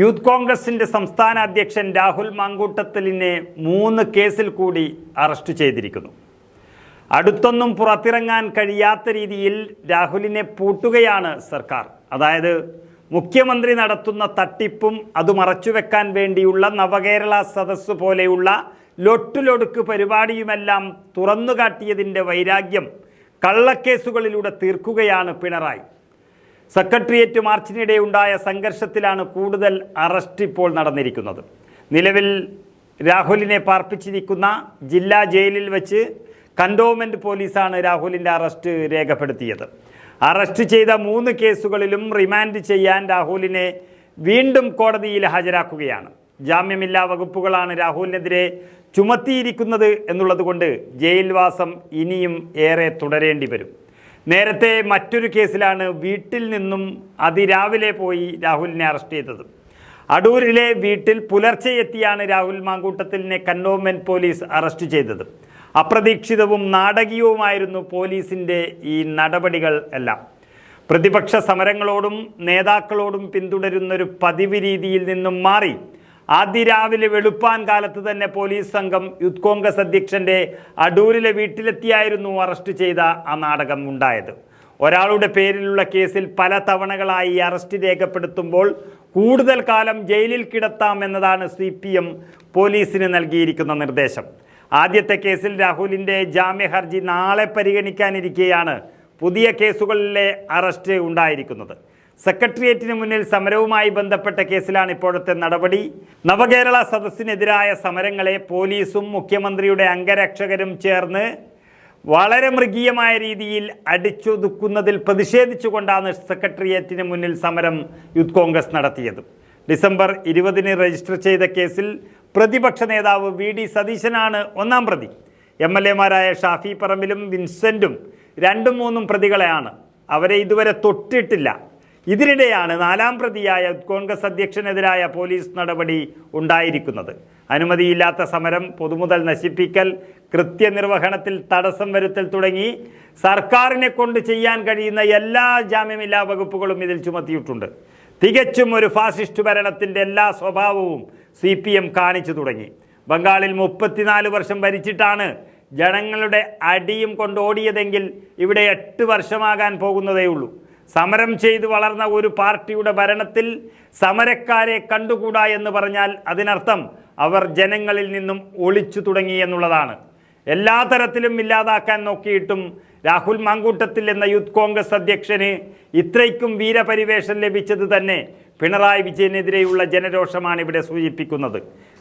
Youth കോൺഗ്രസിന്റെ സംസ്ഥാന അധ്യക്ഷൻ രാഹുൽ മാങ്കൂട്ടത്തലിനെ മൂന്ന് കേസിൽ കൂടി അറസ്റ്റ് ചെയ്തിരിക്കുന്നു. അടുത്തൊന്നും പുറത്തിറങ്ങാൻ കഴിയാത്ത രീതിയിൽ രാഹുലിനെ പൂട്ടുകയാണ് സർക്കാർ. അതായത് മുഖ്യമന്ത്രി നടത്തുന്ന തട്ടിപ്പും അത് മറച്ചുവെക്കാൻ വേണ്ടിയുള്ള നവകേരള സദസ് പോലെയുള്ള ലൊട്ടുലൊടുക്ക് പരിപാടിയുമെല്ലാം തുറന്നുകാട്ടിയതിന്റെ വൈരാഗ്യം കള്ളക്കേസുകളിലൂടെ തീർക്കുകയാണ് പിണറായി. സെക്രട്ടേറിയറ്റ് മാർച്ചിനിടെ ഉണ്ടായ സംഘർഷത്തിലാണ് കൂടുതൽ അറസ്റ്റ് ഇപ്പോൾ നടന്നിരിക്കുന്നത്. നിലവിൽ രാഹുലിനെ പാർപ്പിച്ചിരിക്കുന്ന ജില്ലാ ജയിലിൽ വെച്ച് കണ്ടോൺമെന്റ് പോലീസാണ് രാഹുലിന്റെ അറസ്റ്റ് രേഖപ്പെടുത്തിയത്. അറസ്റ്റ് ചെയ്ത മൂന്ന് കേസുകളിലും റിമാൻഡ് ചെയ്യാൻ രാഹുലിനെ വീണ്ടും കോടതിയിൽ ഹാജരാക്കുകയാണ്. ജാമ്യമില്ലാ വകുപ്പുകളാണ് രാഹുലിനെതിരെ ചുമത്തിയിരിക്കുന്നത് എന്നുള്ളതുകൊണ്ട് ജയിൽവാസം ഇനിയും ഏറെ തുടരേണ്ടി വരും. നേരത്തെ മറ്റൊരു കേസിലാണ് വീട്ടിൽ നിന്നും അതിരാവിലെ പോയി രാഹുലിനെ അറസ്റ്റ് ചെയ്തത്. അടൂരിലെ വീട്ടിൽ പുലർച്ചെ എത്തിയാണ് രാഹുൽ മാങ്കൂട്ടത്തിലിനെ കന്റോൺമെന്റ് പോലീസ് അറസ്റ്റ് ചെയ്തത്. അപ്രതീക്ഷിതവും നാടകീയവുമായിരുന്നു പോലീസിന്റെ ഈ നടപടികൾ എല്ലാം. പ്രതിപക്ഷ സമരങ്ങളോടും നേതാക്കളോടും പിന്തുടരുന്നൊരു പതിവ് രീതിയിൽ നിന്നും മാറി. ആദ്യ രാവിലെ വെളുപ്പാൻ കാലത്ത് തന്നെ പോലീസ് സംഘം യൂത്ത് കോൺഗ്രസ് അധ്യക്ഷന്റെ അടൂരിലെ വീട്ടിലെത്തിയായിരുന്നു അറസ്റ്റ് ചെയ്ത ആ നാടകം ഉണ്ടായത്. ഒരാളുടെ പേരിലുള്ള കേസിൽ പല തവണകളായി അറസ്റ്റ് രേഖപ്പെടുത്തുമ്പോൾ കൂടുതൽ കാലം ജയിലിൽ കിടത്താം എന്നതാണ് സി പി എം പോലീസിന് നൽകിയിരിക്കുന്ന നിർദ്ദേശം. ആദ്യത്തെ കേസിൽ രാഹുലിന്റെ ജാമ്യ ഹർജി നാളെ പരിഗണിക്കാനിരിക്കെയാണ് പുതിയ കേസുകളിലെ അറസ്റ്റ് ഉണ്ടായിരിക്കുന്നത്. സെക്രട്ടേറിയറ്റിന് മുന്നിൽ സമരവുമായി ബന്ധപ്പെട്ട കേസിലാണ് ഇപ്പോഴത്തെ നടപടി. നവകേരള സദസ്സിനെതിരായ സമരങ്ങളെ പോലീസും മുഖ്യമന്ത്രിയുടെ അംഗരക്ഷകരും ചേർന്ന് വളരെ മൃഗീയമായ രീതിയിൽ അടിച്ചൊതുക്കുന്നതിൽ പ്രതിഷേധിച്ചുകൊണ്ടാണ് സെക്രട്ടേറിയറ്റിന് മുന്നിൽ സമരം യൂത്ത് കോൺഗ്രസ് നടത്തിയത്. ഡിസംബർ ഇരുപതിന് രജിസ്റ്റർ ചെയ്ത കേസിൽ പ്രതിപക്ഷ നേതാവ് വി ഡി സതീശനാണ് ഒന്നാം പ്രതി. എം എൽ എമാരായ ഷാഫി പറമ്പിലും വിൻസെന്റും രണ്ടും മൂന്നും പ്രതികളെയാണ്. അവരെ ഇതുവരെ തൊട്ടിട്ടില്ല. ഇതിനിടെയാണ് നാലാം പ്രതിയായ കോൺഗ്രസ് അധ്യക്ഷനെതിരായ പോലീസ് നടപടി ഉണ്ടായിരിക്കുന്നത്. അനുമതിയില്ലാത്ത സമരം പൊതുമുതൽ നശിപ്പിക്കൽ കൃത്യനിർവഹണത്തിൽ തടസ്സം വരുത്തൽ തുടങ്ങി സർക്കാരിനെ കൊണ്ട് ചെയ്യാൻ കഴിയുന്ന എല്ലാ ജാമ്യമില്ലാ വകുപ്പുകളും ഇതിൽ ചുമത്തിയിട്ടുണ്ട്. തികച്ചും ഒരു ഫാസിസ്റ്റ് ഭരണത്തിന്റെ എല്ലാ സ്വഭാവവും സി പി എം കാണിച്ചു തുടങ്ങി. ബംഗാളിൽ മുപ്പത്തിനാല് വർഷം ഭരിച്ചിട്ടാണ് ജനങ്ങളുടെ അടിയും കൊണ്ടോടിയതെങ്കിൽ ഇവിടെ എട്ട് വർഷമാകാൻ പോകുന്നതേ ഉള്ളൂ സമരം ചെയ്ത് വളർന്ന ഒരു പാർട്ടിയുടെ ഭരണത്തിൽ സമരക്കാരെ കണ്ടുകൂടാ എന്ന് പറഞ്ഞാൽ അതിനർത്ഥം അവർ ജനങ്ങളിൽ നിന്നും ഒളിച്ചു തുടങ്ങി എന്നുള്ളതാണ്. എല്ലാ തരത്തിലും ഇല്ലാതാക്കാൻ നോക്കിയിട്ടും രാഹുൽ മാങ്കൂട്ടത്തിൽ എന്ന യൂത്ത് കോൺഗ്രസ് അധ്യക്ഷന് ഇത്രയ്ക്കും വീരപരിവേഷം ലഭിച്ചത് തന്നെ പിണറായി വിജയനെതിരെയുള്ള ജനരോഷമാണ് ഇവിടെ സൂചിപ്പിക്കുന്നത്.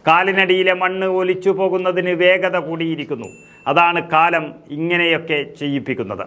കാലിനടിയിലെ മണ്ണ് ഒലിച്ചു പോകുന്നതിന് വേഗത കൂടിയിരിക്കുന്നു. അതാണ് കാലം ഇങ്ങനെയൊക്കെ ചെയ്യിപ്പിക്കുന്നത്.